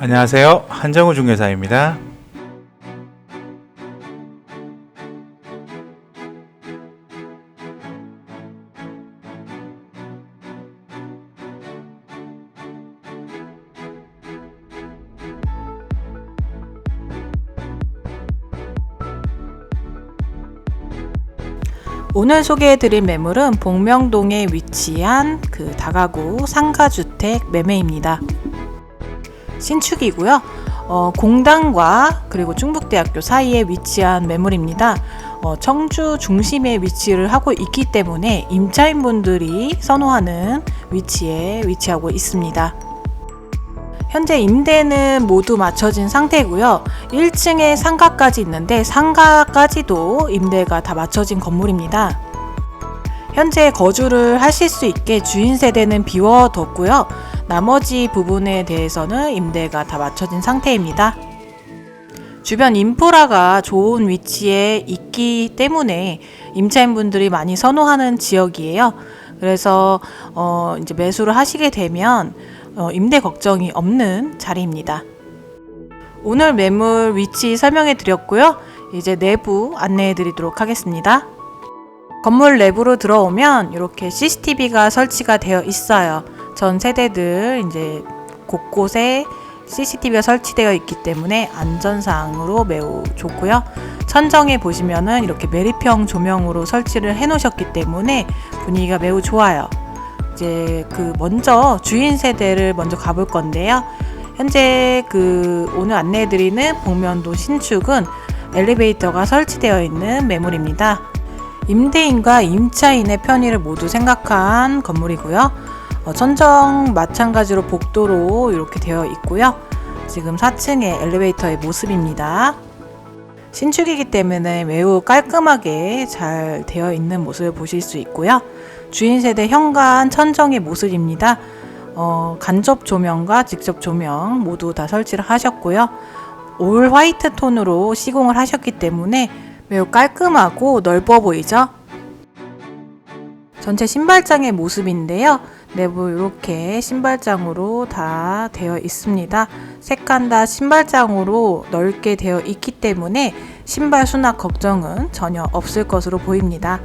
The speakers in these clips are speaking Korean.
안녕하세요. 한정우 중개사입니다. 오늘 소개해드릴 매물은 복명동에 위치한 그 다가구 상가주택 매매입니다. 신축이고요. 어, 공단과 그리고 충북대학교 사이에 위치한 매물입니다. 어, 청주 중심에 위치를 하고 있기 때문에 임차인분들이 선호하는 위치에 위치하고 있습니다. 현재 임대는 모두 맞춰진 상태고요. 1층에 상가까지 있는데 상가까지도 임대가 다 맞춰진 건물입니다. 현재 거주를 하실 수 있게 주인 세대는 비워뒀고요. 나머지 부분에 대해서는 임대가 다 맞춰진 상태입니다. 주변 인프라가 좋은 위치에 있기 때문에 임차인분들이 많이 선호하는 지역이에요. 그래서 어 이제 매수를 하시게 되면 어 임대 걱정이 없는 자리입니다. 오늘 매물 위치 설명해 드렸고요. 이제 내부 안내해 드리도록 하겠습니다. 건물 내부로 들어오면 이렇게 CCTV가 설치가 되어 있어요. 전 세대들 이제 곳곳에 CCTV가 설치되어 있기 때문에 안전상으로 매우 좋고요. 천정에 보시면은 이렇게 메리평 조명으로 설치를 해 놓으셨기 때문에 분위기가 매우 좋아요. 이제 그 먼저 주인 세대를 먼저 가볼 건데요. 현재 그 오늘 안내해 드리는 복면도 신축은 엘리베이터가 설치되어 있는 매물입니다. 임대인과 임차인의 편의를 모두 생각한 건물이고요. 어, 천정 마찬가지로 복도로 이렇게 되어 있고요. 지금 4층의 엘리베이터의 모습입니다. 신축이기 때문에 매우 깔끔하게 잘 되어 있는 모습을 보실 수 있고요. 주인 세대 현관 천정의 모습입니다. 어, 간접 조명과 직접 조명 모두 다 설치를 하셨고요. 올 화이트 톤으로 시공을 하셨기 때문에 매우 깔끔하고 넓어 보이죠? 전체 신발장의 모습인데요. 내부 이렇게 신발장으로 다 되어 있습니다. 색간 다 신발장으로 넓게 되어 있기 때문에 신발 수납 걱정은 전혀 없을 것으로 보입니다.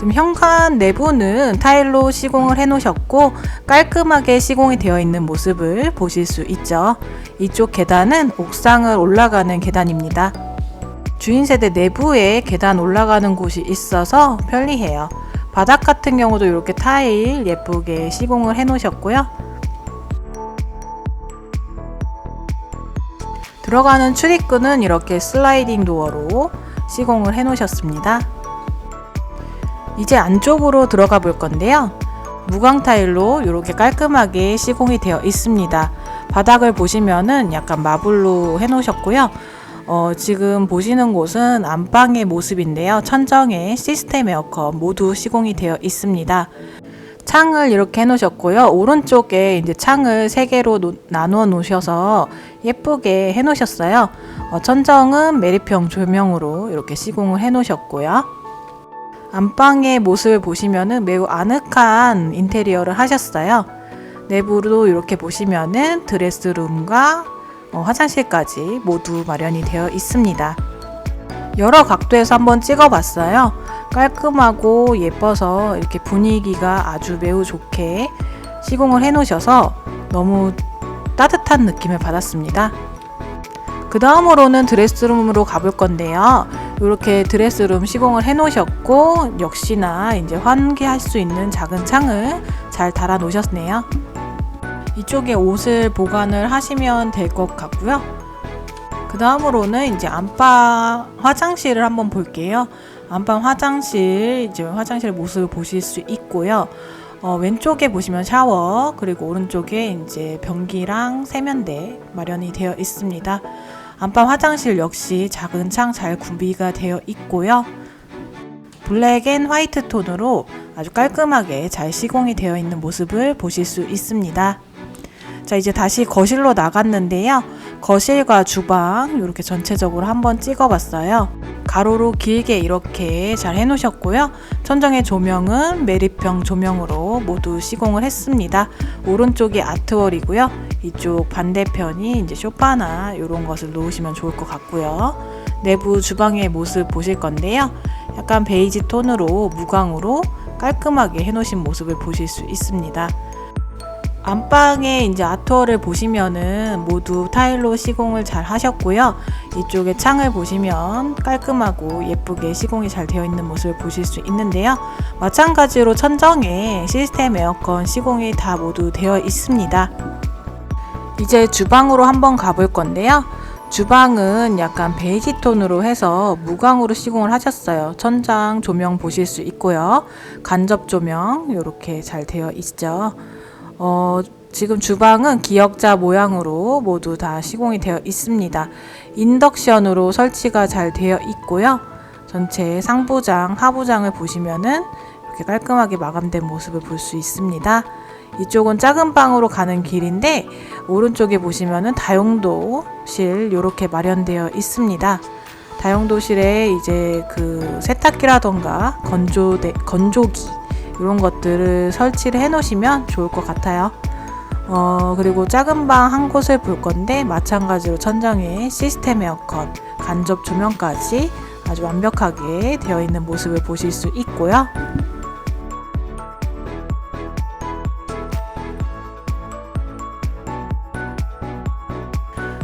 지금 현관 내부는 타일로 시공을 해 놓으셨고 깔끔하게 시공이 되어 있는 모습을 보실 수 있죠. 이쪽 계단은 옥상을 올라가는 계단입니다. 주인 세대 내부에 계단 올라가는 곳이 있어서 편리해요. 바닥 같은 경우도 이렇게 타일 예쁘게 시공을 해 놓으셨고요. 들어가는 출입구는 이렇게 슬라이딩 도어로 시공을 해 놓으셨습니다. 이제 안쪽으로 들어가 볼 건데요. 무광 타일로 이렇게 깔끔하게 시공이 되어 있습니다. 바닥을 보시면은 약간 마블로 해 놓으셨고요. 어, 지금 보시는 곳은 안방의 모습인데요. 천정에 시스템 에어컨 모두 시공이 되어 있습니다. 창을 이렇게 해놓으셨고요. 오른쪽에 이제 창을 세 개로 노, 나누어 놓으셔서 예쁘게 해놓으셨어요. 어, 천정은 메리평 조명으로 이렇게 시공을 해놓으셨고요. 안방의 모습을 보시면은 매우 아늑한 인테리어를 하셨어요. 내부로 이렇게 보시면은 드레스룸과 어, 화장실까지 모두 마련이 되어 있습니다. 여러 각도에서 한번 찍어봤어요. 깔끔하고 예뻐서 이렇게 분위기가 아주 매우 좋게 시공을 해 놓으셔서 너무 따뜻한 느낌을 받았습니다. 그 다음으로는 드레스룸으로 가볼 건데요. 이렇게 드레스룸 시공을 해 놓으셨고, 역시나 이제 환기할 수 있는 작은 창을 잘 달아 놓으셨네요. 이쪽에 옷을 보관을 하시면 될 것 같고요. 그 다음으로는 이제 안방 화장실을 한번 볼게요. 안방 화장실, 이제 화장실 모습을 보실 수 있고요. 어, 왼쪽에 보시면 샤워, 그리고 오른쪽에 이제 변기랑 세면대 마련이 되어 있습니다. 안방 화장실 역시 작은 창 잘 구비가 되어 있고요. 블랙 앤 화이트 톤으로 아주 깔끔하게 잘 시공이 되어 있는 모습을 보실 수 있습니다. 자, 이제 다시 거실로 나갔는데요. 거실과 주방 이렇게 전체적으로 한번 찍어봤어요. 가로로 길게 이렇게 잘 해놓으셨고요. 천정의 조명은 메리평 조명으로 모두 시공을 했습니다. 오른쪽이 아트월이고요. 이쪽 반대편이 이제 쇼파나 이런 것을 놓으시면 좋을 것 같고요. 내부 주방의 모습 보실 건데요. 약간 베이지 톤으로 무광으로 깔끔하게 해놓으신 모습을 보실 수 있습니다. 안방에 이제 아트월을 보시면은 모두 타일로 시공을 잘 하셨고요. 이쪽에 창을 보시면 깔끔하고 예쁘게 시공이 잘 되어 있는 모습을 보실 수 있는데요. 마찬가지로 천정에 시스템 에어컨 시공이 다 모두 되어 있습니다. 이제 주방으로 한번 가볼 건데요. 주방은 약간 베이지 톤으로 해서 무광으로 시공을 하셨어요. 천장 조명 보실 수 있고요. 간접 조명 이렇게 잘 되어 있죠. 어, 지금 주방은 기역자 모양으로 모두 다 시공이 되어 있습니다. 인덕션으로 설치가 잘 되어 있고요. 전체 상부장, 하부장을 보시면은 이렇게 깔끔하게 마감된 모습을 볼 수 있습니다. 이쪽은 작은 방으로 가는 길인데 오른쪽에 보시면은 다용도실 이렇게 마련되어 있습니다. 다용도실에 이제 그 세탁기라던가 건조대 건조기 이런 것들을 설치를 해 놓으시면 좋을 것 같아요. 어, 그리고 작은 방 한 곳을 볼 건데 마찬가지로 천장에 시스템 에어컨, 간접 조명까지 아주 완벽하게 되어 있는 모습을 보실 수 있고요.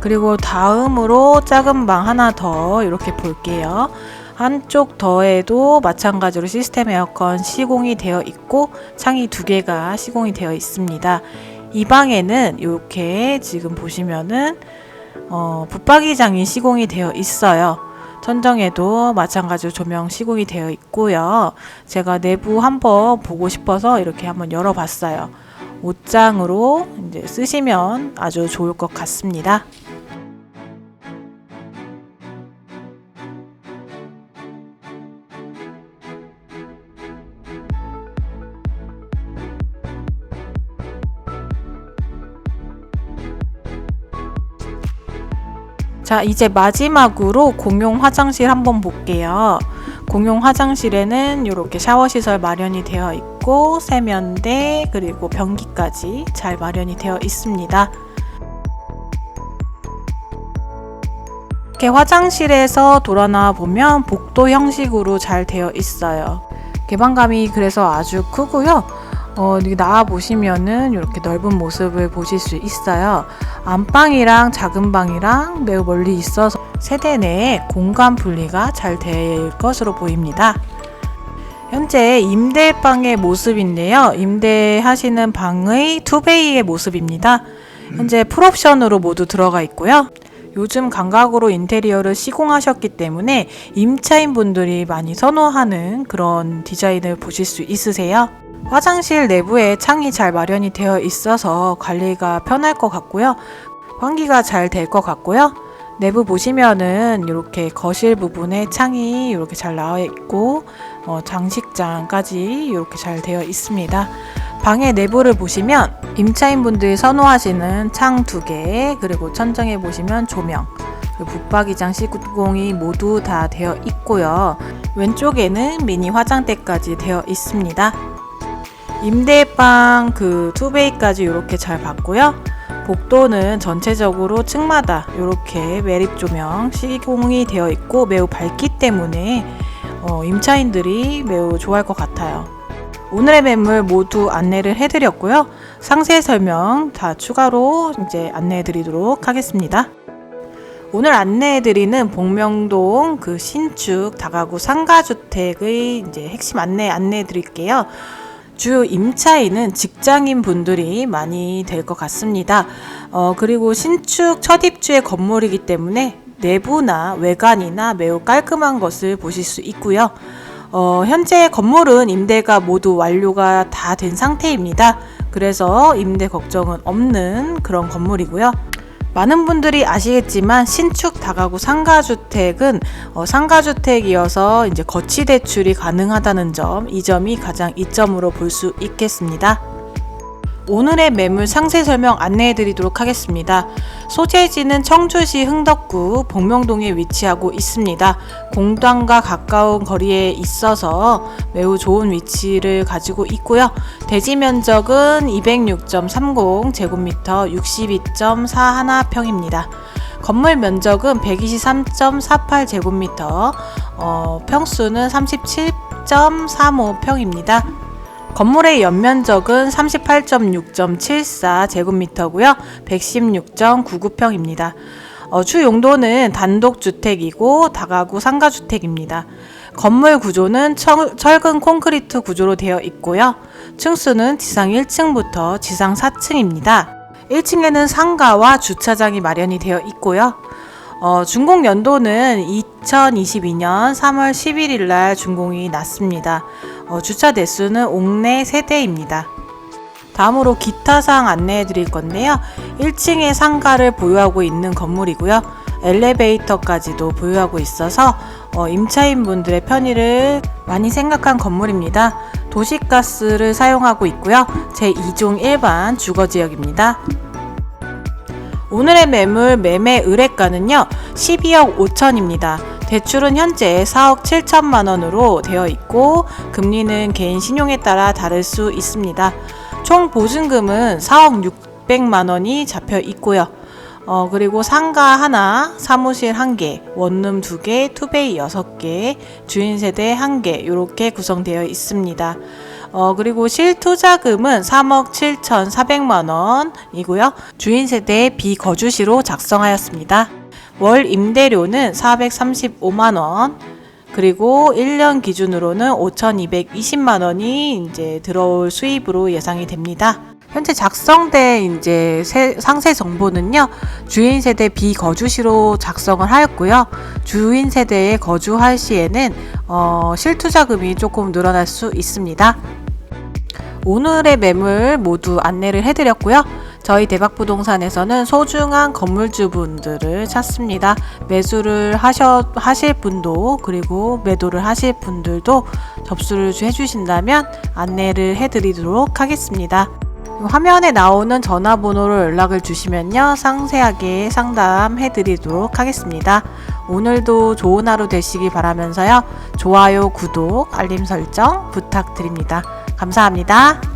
그리고 다음으로 작은 방 하나 더 이렇게 볼게요. 한쪽 더에도 마찬가지로 시스템 에어컨 시공이 되어 있고 창이 두 개가 시공이 되어 있습니다. 이 방에는 이렇게 지금 보시면은 어, 붙박이장이 시공이 되어 있어요. 천정에도 마찬가지로 조명 시공이 되어 있고요. 제가 내부 한번 보고 싶어서 이렇게 한번 열어봤어요. 옷장으로 이제 쓰시면 아주 좋을 것 같습니다. 자, 이제 마지막으로 공용 화장실 한번 볼게요. 공용 화장실에는 이렇게 샤워 시설 마련이 되어 있고 세면대 그리고 변기까지 잘 마련이 되어 있습니다. 이렇게 화장실에서 돌아나 보면 복도 형식으로 잘 되어 있어요. 개방감이 그래서 아주 크고요. 어, 나와 보시면은 이렇게 넓은 모습을 보실 수 있어요. 안방이랑 작은 방이랑 매우 멀리 있어서 세대 내에 공간 분리가 잘 될 것으로 보입니다. 현재 임대방의 모습인데요. 임대하시는 방의 투베이의 모습입니다. 현재 풀옵션으로 모두 들어가 있고요. 요즘 감각으로 인테리어를 시공하셨기 때문에 임차인 분들이 많이 선호하는 그런 디자인을 보실 수 있으세요. 화장실 내부에 창이 잘 마련이 되어 있어서 관리가 편할 것 같고요. 환기가 잘 될 것 같고요. 내부 보시면은 이렇게 거실 부분에 창이 이렇게 잘 나와 있고 어, 장식장까지 이렇게 잘 되어 있습니다. 방의 내부를 보시면 임차인분들이 선호하시는 창 두 개, 그리고 천장에 보시면 조명, 붙박이장 시공이 모두 다 되어 있고요. 왼쪽에는 미니 화장대까지 되어 있습니다. 임대방 그 투베이까지 이렇게 잘 봤고요. 복도는 전체적으로 층마다 이렇게 매립 조명 시공이 되어 있고 매우 밝기 때문에 어, 임차인들이 매우 좋아할 것 같아요. 오늘의 매물 모두 안내를 해드렸고요. 상세 설명 다 추가로 이제 안내해드리도록 하겠습니다. 오늘 안내해드리는 복명동 그 신축 다가구 상가주택의 이제 핵심 안내 안내해드릴게요. 주 임차인은 직장인 분들이 많이 될 것 같습니다. 어, 그리고 신축 첫 입주의 건물이기 때문에 내부나 외관이나 매우 깔끔한 것을 보실 수 있고요. 어, 현재 건물은 임대가 모두 완료가 다 된 상태입니다. 그래서 임대 걱정은 없는 그런 건물이고요. 많은 분들이 아시겠지만 신축 다가구 상가주택은 어, 상가주택이어서 이제 거치 대출이 가능하다는 점, 이 점이 가장 이점으로 볼 수 있겠습니다. 오늘의 매물 상세 설명 안내해 드리도록 하겠습니다. 소재지는 청주시 흥덕구 복명동에 위치하고 있습니다. 공단과 가까운 거리에 있어서 매우 좋은 위치를 가지고 있고요. 대지 면적은 206.30 제곱미터 62.41평입니다. 건물 면적은 123.48 제곱미터, 어, 평수는 37.35 평입니다. 건물의 연면적은 38.6.74 제곱미터고요. 116.99평입니다. 어, 주 용도는 단독주택이고 다가구 상가주택입니다. 건물 구조는 철, 철근 콘크리트 구조로 되어 있고요. 층수는 지상 1층부터 지상 4층입니다. 1층에는 상가와 주차장이 마련이 되어 있고요. 어, 준공 연도는 2022년 3월 11일 날 준공이 났습니다. 어, 주차 대수는 옥내 세대입니다. 다음으로 기타 사항 안내해 드릴 건데요. 1층에 상가를 보유하고 있는 건물이고요. 엘리베이터까지도 보유하고 있어서 어, 임차인 분들의 편의를 많이 생각한 건물입니다. 도시가스를 사용하고 있고요. 제2종 일반 주거지역입니다. 오늘의 매물 매매 의뢰가는요 12억 5천입니다. 대출은 현재 4억 7천만 원으로 되어 있고 금리는 개인 신용에 따라 다를 수 있습니다. 총 보증금은 4억 600만 원이 잡혀 있고요. 어, 그리고 상가 하나, 사무실 한 개, 원룸 두 개, 투베이 여섯 개, 주인 세대 한 개, 이렇게 구성되어 있습니다. 어, 그리고 실투자금은 3억 7,400만 원이고요. 주인 세대 비거주시로 작성하였습니다. 월 임대료는 435만 원. 그리고 1년 기준으로는 5,220만 원이 이제 들어올 수입으로 예상이 됩니다. 현재 작성된 이제 세- 상세 정보는요 주인 세대 비거주시로 작성을 하였고요 주인 세대에 거주할 시에는 어, 실투자금이 조금 늘어날 수 있습니다. 오늘의 매물 모두 안내를 해드렸고요. 저희 대박부동산에서는 소중한 건물주분들을 찾습니다. 매수를 하셔, 하실 분도 그리고 매도를 하실 분들도 접수를 해주신다면 안내를 해드리도록 하겠습니다. 화면에 나오는 전화번호로 연락을 주시면요. 상세하게 상담해 드리도록 하겠습니다. 오늘도 좋은 하루 되시기 바라면서요. 좋아요, 구독, 알림 설정 부탁드립니다. 감사합니다.